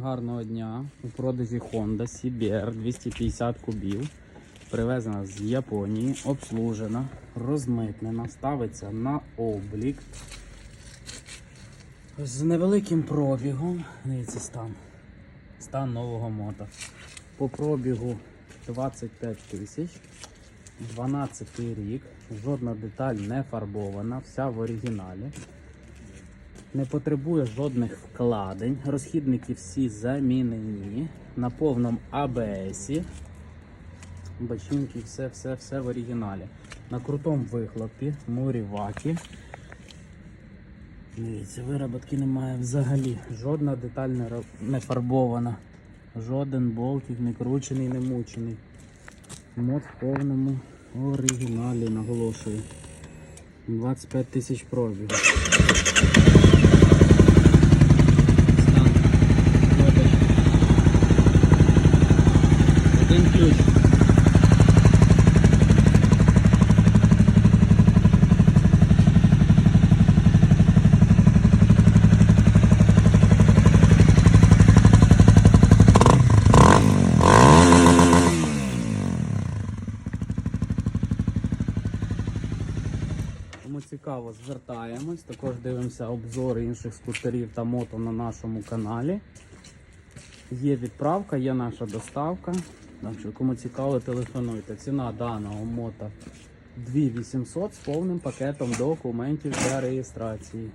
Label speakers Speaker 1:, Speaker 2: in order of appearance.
Speaker 1: Гарного дня у продажі Honda CBR 250 кубів. Привезена з Японії, обслужена, розмитнена, ставиться на облік. З невеликим пробігом. Дивіться стан. Стан нового мота. По пробігу 25 тисяч. 12 рік. Жодна деталь не фарбована, вся в оригіналі. Не потребує жодних вкладень. Розхідники всі замінені на повному АБС. Бачинки, все, все, все в оригіналі. На крутому вихлопі, мурівакі. Дивіться, вироботки немає взагалі. Жодна деталь не, фарбована. Жоден болтик не кручений, не мучений. Мод в повному оригіналі, наголошую. 25 тисяч пробігу. Стан. Кнопочка. Один ключ. Цікаво, звертаємось. Також дивимося обзори інших скутерів та мото на нашому каналі. Є відправка, є наша доставка. Так що, кому цікаво, телефонуйте. Ціна даного мота 2800 з повним пакетом документів для реєстрації.